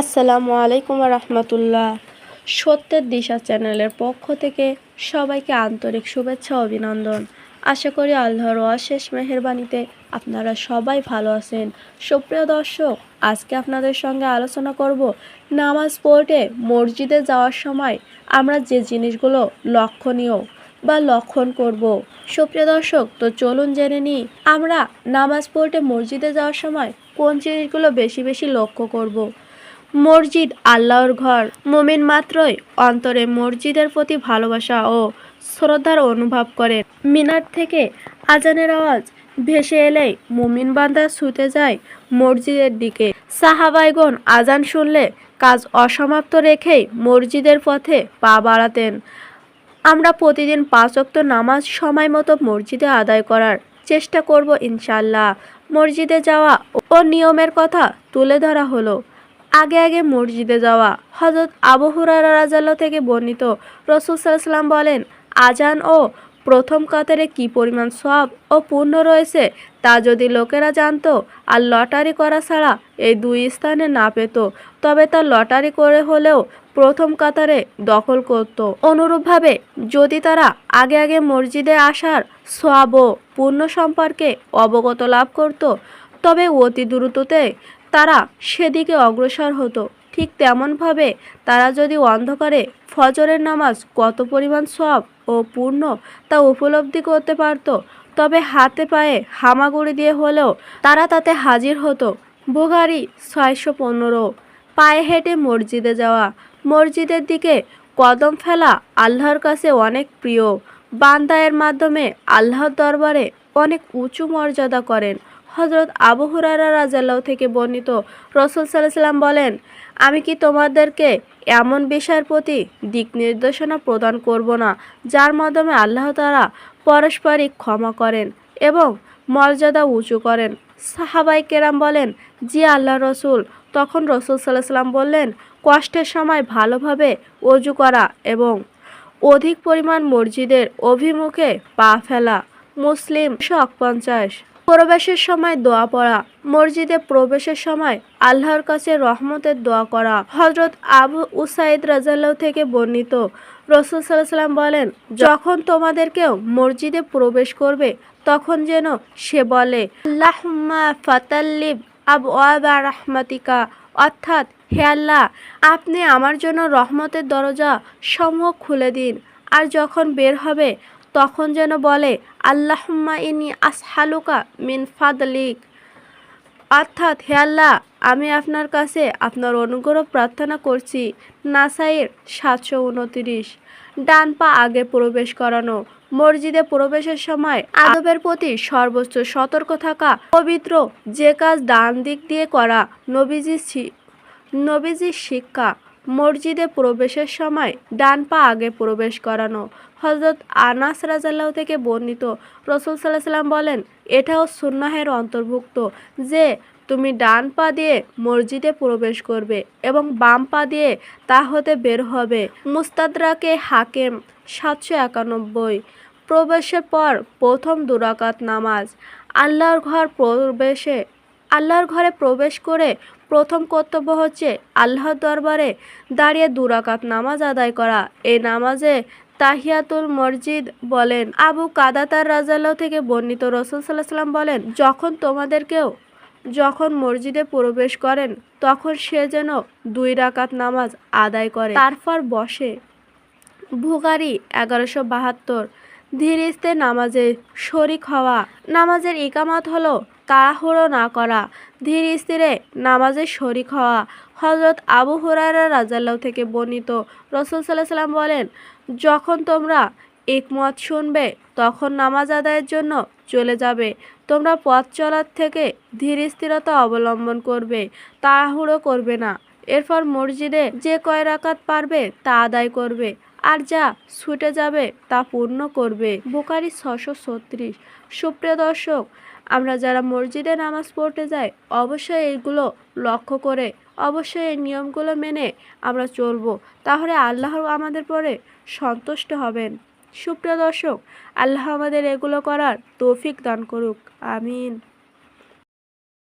আসসালামু আলাইকুম রহমতুল্লাহ। সত্যের দিশা চ্যানেলের পক্ষ থেকে সবাইকে আন্তরিক শুভেচ্ছা অভিনন্দন। আশা করি আল্লাহর অশেষ মেহেরবানিতে আপনারা সবাই ভালো আছেন। সুপ্রিয় দর্শক, আজকে আপনাদের সঙ্গে আলোচনা করব নামাজ পড়তে মসজিদে যাওয়ার সময় আমরা যে জিনিসগুলো লক্ষণীয় বা লক্ষণ করব। সুপ্রিয় দর্শক, তো চলুন জেনে নিই, আমরা নামাজ পড়তে মসজিদে যাওয়ার সময় কোন জিনিসগুলো বেশি বেশি লক্ষ্য করব। মসজিদ আল্লাহর ঘর। মুমিন মাত্রই অন্তরে মসজিদের প্রতি ভালোবাসা ও শ্রদ্ধার অনুভব করেন। মিনার থেকে আজানের আওয়াজ ভেসে এলেই মুমিন বান্দা ছুটে যায় মসজিদের দিকে। সাহাবাইগণ আজান শুনলে কাজ অসমাপ্ত রেখেই মসজিদের পথে পা বাড়াতেন। আমরা প্রতিদিন পাঁচ ওয়াক্ত নামাজ সময় মতো মসজিদে আদায় করার চেষ্টা করব ইনশাল্লাহ মসজিদে যাওয়া ও নিয়মের কথা তুলে ধরা হলো। আগে আগে মসজিদে যাওয়া। হজরত আবু হুরারা রাজাল্লাহ থেকে বর্ণিত রসুল সাল্লাম বলেন, আজান ও প্রথম কাতারে কি পরিমাণ সব ও পূর্ণ রয়েছে তা যদি লোকেরা জানতো, আর লটারি করা ছাড়া এই দুই স্থানে না পেত, তবে তা লটারি করে হলেও প্রথম কাতারে দখল করত। অনুরূপভাবে যদি তারা আগে আগে মসজিদে আসার সব ও পূর্ণ সম্পর্কে অবগত লাভ করত, তবে অতি দ্রুততে তারা সেদিকে অগ্রসর হতো। ঠিক তেমনভাবে তারা যদি অন্ধকারে ফজরের নামাজ কত পরিমাণ সব ও পূর্ণ তা উপলব্ধি করতে পারত, তবে হাতে পায়ে হামাগুড়ি দিয়ে হলেও তারা তাতে হাজির হতো। বুগারি ছয়শো পনেরো। পায়ে হেঁটে মসজিদে যাওয়া। মসজিদের দিকে কদম ফেলা আল্লাহর কাছে অনেক প্রিয়। বান্দায়ের মাধ্যমে আল্লাহর দরবারে অনেক উঁচু মর্যাদা করেন। হজরত আবু হুরারা রাজাল্লাহ থেকে বর্ণিত রসুল সাল্লাম বলেন, আমি কি তোমাদেরকে এমন বিষয়ের প্রতি দিক নির্দেশনা প্রদান করব না, যার মাধ্যমে আল্লাহ তারা পারস্পরিক ক্ষমা করেন এবং মর্যাদা উঁচু করেন? সাহাবাই কেরাম বলেন, জি আল্লাহ রসুল। তখন রসুল সাল্লাহ সাল্লাম বললেন, কষ্টের সময় ভালোভাবে অজু করা এবং অধিক পরিমাণ মসজিদের অভিমুখে পা ফেলা। মুসলিম শক পঞ্চাশ। প্রবেশের সময় দোয়া পড়া, মসজিদে প্রবেশের সময় আল্লাহর কাছে রহমতের দোয়া করা। হজরত আবু উসাইদ রাজাল্লাহ থেকে বর্ণিত, রসুল সাল্লাম বলেন, যখন তোমাদেরকেও মসজিদে প্রবেশ করবে, তখন যেন সে বলে, আল্লাহুম্মা ফাতাল্লিব আবু আবা রাহমাতিকা। অর্থাৎ, হে আল্লাহ, আপনি আমার জন্য রহমতের দরজা সমূহ খুলে দিন। আর যখন বের হবে তখন যেন বলে, আল্লাহুম্মা ইনি আসহালুকা মিন ফাদলিক। অর্থাৎ, হে আল্লাহ, আমি আপনার কাছে আপনার অনুগ্রহ প্রার্থনা করছি। নাসাইয়ের সাতশো উনতিরিশ। ডান পা আগে প্রবেশ করানো। মসজিদে প্রবেশের সময় আদবের প্রতি সর্বোচ্চ সতর্ক থাকা। পবিত্র যে কাজ ডান দিক দিয়ে করা। নবীজি নবীজির শিক্ষা। মসজিদে প্রবেশের সময় ডান পা আগে প্রবেশ করানো। হজরত আনাস রাজাল্লাহ থেকে বর্ণিত রসুল সাল্লাহ সাল্লাম বলেন, এটাও সুন্নাহের অন্তর্ভুক্ত যে তুমি ডান পা দিয়ে মসজিদে প্রবেশ করবে এবং বাম পা দিয়ে তা হতে বের হবে। মুস্তাদরাকে হাকেম সাতশো একানব্বই। প্রবেশের পর প্রথম দুরাকাত নামাজ। আল্লাহর ঘর প্রবেশে আল্লাহর ঘরে প্রবেশ করে প্রথম কর্তব্য হচ্ছে আল্লাহর দরবারে দাঁড়িয়ে দুরাকাত নামাজ আদায় করা। এই নামাজে তাহিয়াতুল মসজিদ বলেন, আবু কাদাতার রাজাল্লাহ থেকে বর্ণিত রসুল সাল্লাহ সাল্লাম বলেন, যখন তোমাদেরকেও যখন মসজিদে প্রবেশ করেন, তখন সে যেন দুই রাকাত নামাজ আদায় করে। তারপর বসে। ভুগারি এগারোশো বাহাত্তর। ধীরিস্তে নামাজে শরিক হওয়া। নামাজের ইকামাত হলো তাড়াহুড়ো না করা, ধীর স্থিরে নামাজে শরিক হওয়া। হজরত আবু হুরারা রাজাল্লাহ থেকে বর্ণিত রসুল সাল্লাহ সাল্লাম বলেন, যখন তোমরা একমত শুনবে, তখন নামাজ আদায়ের জন্য চলে যাবে। তোমরা পথ চলার থেকে ধীর স্থিরতা অবলম্বন করবে, তাড়াহুড়ো করবে না। এরপর মসজিদে যে কয় রাকাত পারবে, তা আদায় করবে। আর যা ছুটে যাবে, তা পূর্ণ করবে। বোকারি ছশো ছত্রিশ। সুপ্রিয় দর্শক আমরা যারা মসজিদে নামাজ পড়তে যাই, অবশ্যই এইগুলো লক্ষ্য করে, অবশ্যই এই নিয়মগুলো মেনে আমরা চলব। তাহলে আল্লাহ আমাদের পরে সন্তুষ্ট হবেন। সুপ্রিয় দর্শক, আল্লাহ আমাদের এগুলো করার তৌফিক দান করুক। আমিন।